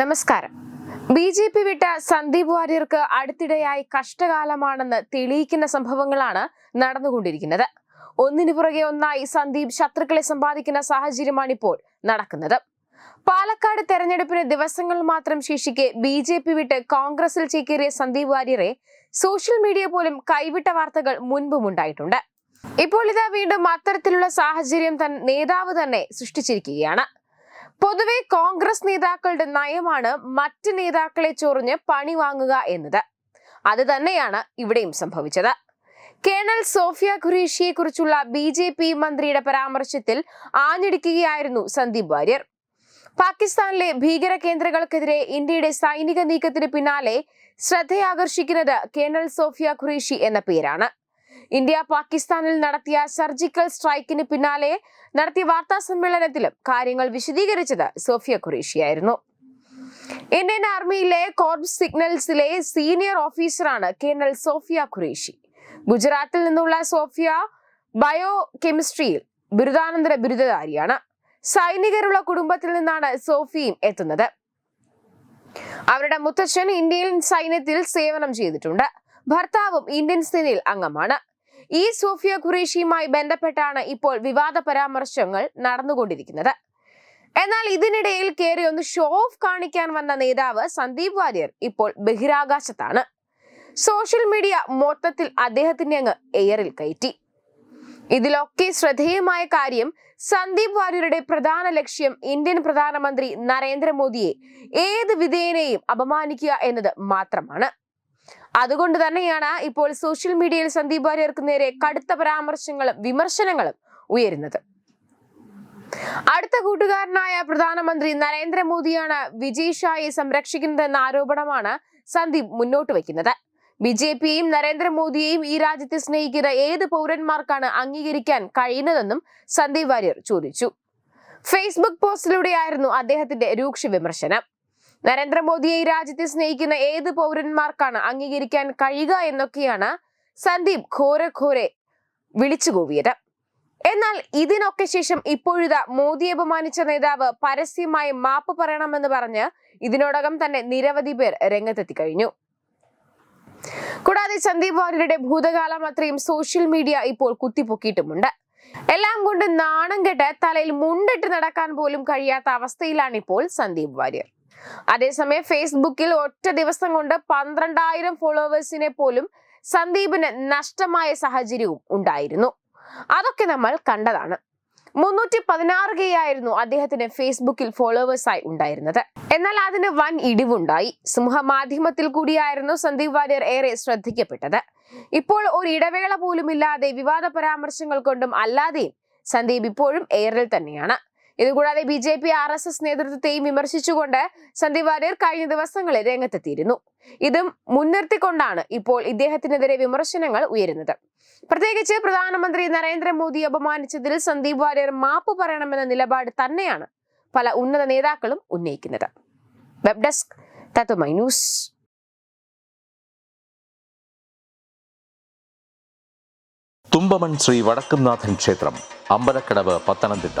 നമസ്കാരം. B J P വിട്ട സന്ദീപ് വാര്യർക്ക് അടുത്തിടെയായി കഷ്ടകാലമാണെന്ന് തെളിയിക്കുന്ന സംഭവങ്ങളാണ് നടന്നുകൊണ്ടിരിക്കുന്നത്. ഒന്നിനു പുറകെ ഒന്നായി സന്ദീപ് ശത്രുക്കളെ സമ്പാദിക്കുന്ന സാഹചര്യമാണ് ഇപ്പോൾ നടക്കുന്നത്. പാലക്കാട് തെരഞ്ഞെടുപ്പിന് ദിവസങ്ങൾ മാത്രം ശേഷിക്കെ ബി ജെ പി വിട്ട് കോൺഗ്രസിൽ ചേക്കേറിയ സന്ദീപ് വാര്യരെ സോഷ്യൽ മീഡിയ പോലും കൈവിട്ട വാർത്തകൾ മുൻപും ഉണ്ടായിട്ടുണ്ട്. ഇപ്പോൾ ഇതാ വീണ്ടും അത്തരത്തിലുള്ള സാഹചര്യം നേതാവ് തന്നെ സൃഷ്ടിച്ചിരിക്കുകയാണ്. പൊതുവെ കോൺഗ്രസ് നേതാക്കളുടെ നയമാണ് മറ്റ് നേതാക്കളെ ചൊറിഞ്ഞ് പണി വാങ്ങുക എന്നത്. അത് തന്നെയാണ് ഇവിടെയും സംഭവിച്ചത്. കേണൽ സോഫിയ ഖുറേഷിയെ കുറിച്ചുള്ള ബി ജെ പി മന്ത്രിയുടെ പരാമർശത്തിൽ ആഞ്ഞടിക്കുകയായിരുന്നു സന്ദീപ് വാര്യർ. പാകിസ്ഥാനിലെ ഭീകര കേന്ദ്രങ്ങൾക്കെതിരെ ഇന്ത്യയുടെ സൈനിക നീക്കത്തിന് പിന്നാലെ ശ്രദ്ധയാകർഷിക്കുന്നത് കേണൽ സോഫിയ ഖുറേഷി എന്ന പേരാണ്. ഇന്ത്യ പാകിസ്ഥാനിൽ നടത്തിയ സർജിക്കൽ സ്ട്രൈക്കിന് പിന്നാലെ നടത്തിയ വാർത്താ സമ്മേളനത്തിലും കാര്യങ്ങൾ വിശദീകരിച്ചത് സോഫിയ ഖുറേഷിയായിരുന്നു. ഇന്ത്യൻ ആർമിയിലെ കോർപ്സ് സിഗ്നൽസിലെ സീനിയർ ഓഫീസറാണ് കേണൽ സോഫിയ ഖുറേഷി. ഗുജറാത്തിൽ നിന്നുള്ള സോഫിയ ബയോ കെമിസ്ട്രിയിൽ ബിരുദാനന്തര ബിരുദധാരിയാണ്. സൈനികരുള്ള കുടുംബത്തിൽ നിന്നാണ് സോഫിയും എത്തുന്നത്. അവരുടെ മുത്തച്ഛൻ ഇന്ത്യൻ സൈന്യത്തിൽ സേവനം ചെയ്തിട്ടുണ്ട്. ഭർത്താവും ഇന്ത്യൻ സേനയിൽ അംഗമാണ്. ഈ സോഫിയ ഖുറേഷിയുമായി ബന്ധപ്പെട്ടാണ് ഇപ്പോൾ വിവാദ പരാമർശങ്ങൾ നടന്നുകൊണ്ടിരിക്കുന്നത്. എന്നാൽ ഇതിനിടയിൽ കയറി ഒന്ന് ഷോ ഓഫ് കാണിക്കാൻ വന്ന നേതാവ് സന്ദീപ് വാര്യർ ഇപ്പോൾ ബഹിരാകാശത്താണ്. സോഷ്യൽ മീഡിയ മൊത്തത്തിൽ അദ്ദേഹത്തിന്റെ അങ്ങ് എയറിൽ കയറ്റി. ഇതിലൊക്കെ ശ്രദ്ധേയമായ കാര്യം സന്ദീപ് വാര്യരുടെ പ്രധാന ലക്ഷ്യം ഇന്ത്യൻ പ്രധാനമന്ത്രി നരേന്ദ്രമോദിയെ ഏത് വിധേയനെയും അപമാനിക്കുക എന്നത് മാത്രമാണ്. അതുകൊണ്ട് തന്നെയാണ് ഇപ്പോൾ സോഷ്യൽ മീഡിയയിൽ സന്ദീപ് വാര്യർക്ക് നേരെ കടുത്ത പരാമർശങ്ങളും വിമർശനങ്ങളും ഉയരുന്നത്. അടുത്ത കൂട്ടുകാരനായ പ്രധാനമന്ത്രി നരേന്ദ്രമോദിയാണ് വിജയ് ഷായെ സംരക്ഷിക്കുന്നതെന്ന ആരോപണമാണ് സന്ദീപ് മുന്നോട്ട് വയ്ക്കുന്നത്. ബി ജെ പിയെയും നരേന്ദ്രമോദിയെയും ഈ രാജ്യത്തെ സ്നേഹിക്കുന്ന ഏത് പൗരന്മാർക്കാണ് അംഗീകരിക്കാൻ കഴിയുന്നതെന്നും സന്ദീപ് വാര്യർ ചോദിച്ചു. ഫേസ്ബുക്ക് പോസ്റ്റിലൂടെയായിരുന്നു അദ്ദേഹത്തിന്റെ രൂക്ഷ വിമർശനം. നരേന്ദ്രമോദിയെ രാജ്യത്തെ സ്നേഹിക്കുന്ന ഏത് പൗരന്മാർക്കാണ് അംഗീകരിക്കാൻ കഴിയുക എന്നൊക്കെയാണ് സന്ദീപ് ഘോരെ ഘോരെ വിളിച്ചുകൂവിയത് എന്നാൽ ഇതിനൊക്കെ ശേഷം ഇപ്പോഴിതാ മോദിയെ അപമാനിച്ച നേതാവ് പരസ്യമായി മാപ്പ് പറയണമെന്ന് പറഞ്ഞ് ഇതിനോടകം തന്നെ നിരവധി പേർ രംഗത്തെത്തി കഴിഞ്ഞു. കൂടാതെ സന്ദീപ് വാര്യരുടെ ഭൂതകാലം അത്രയും സോഷ്യൽ മീഡിയ ഇപ്പോൾ കുത്തിപ്പൊക്കിയിട്ടുമുണ്ട്. എല്ലാം കൊണ്ട് നാണം കെട്ട് തലയിൽ മുണ്ടിട്ട് നടക്കാൻ പോലും കഴിയാത്ത അവസ്ഥയിലാണ് ഇപ്പോൾ സന്ദീപ് വാര്യർ. അതേസമയം ഫേസ്ബുക്കിൽ ഒറ്റ ദിവസം കൊണ്ട് പന്ത്രണ്ടായിരം ഫോളോവേഴ്സിനെ പോലും സന്ദീപിന് നഷ്ടമായ സാഹചര്യവും ഉണ്ടായിരുന്നു. അതൊക്കെ നമ്മൾ കണ്ടതാണ്. മുന്നൂറ്റി പതിനാറ് കെ ആയിരുന്നു അദ്ദേഹത്തിന് ഫേസ്ബുക്കിൽ ഫോളോവേഴ്സായി ഉണ്ടായിരുന്നത്. എന്നാൽ അതിന് വൻ ഇടിവുണ്ടായി. സമൂഹ മാധ്യമത്തിൽ കൂടിയായിരുന്നു സന്ദീപ് വാര്യർ ഏറെ ശ്രദ്ധിക്കപ്പെട്ടത്. ഇപ്പോൾ ഒരു ഇടവേള പോലുമില്ലാതെ വിവാദ പരാമർശങ്ങൾ കൊണ്ടും അല്ലാതെയും സന്ദീപ് ഇപ്പോഴും എയറിൽ തന്നെയാണ്. ഇതുകൂടാതെ B J P R S S നേതൃത്വത്തെയും വിമർശിച്ചുകൊണ്ട് സന്ദീപ് വാര്യർ കഴിഞ്ഞ ദിവസങ്ങളിൽ രംഗത്തെത്തിയിരുന്നു. ഇതും മുൻനിർത്തിക്കൊണ്ടാണ് ഇപ്പോൾ ഇദ്ദേഹത്തിനെതിരെ വിമർശനങ്ങൾ ഉയരുന്നത്. പ്രത്യേകിച്ച് പ്രധാനമന്ത്രി നരേന്ദ്രമോദി അപമാനിച്ചതിൽ സന്ദീപ് വാര്യർ മാപ്പ് പറയണമെന്ന നിലപാട് തന്നെയാണ് പല ഉന്നത നേതാക്കളും ഉന്നയിക്കുന്നത്. Web desk Tatwamayi news. Thumpamon Sree Vadakkumnathan ക്ഷേത്രം അമ്പലക്കടവ് പത്തനംതിട്ട.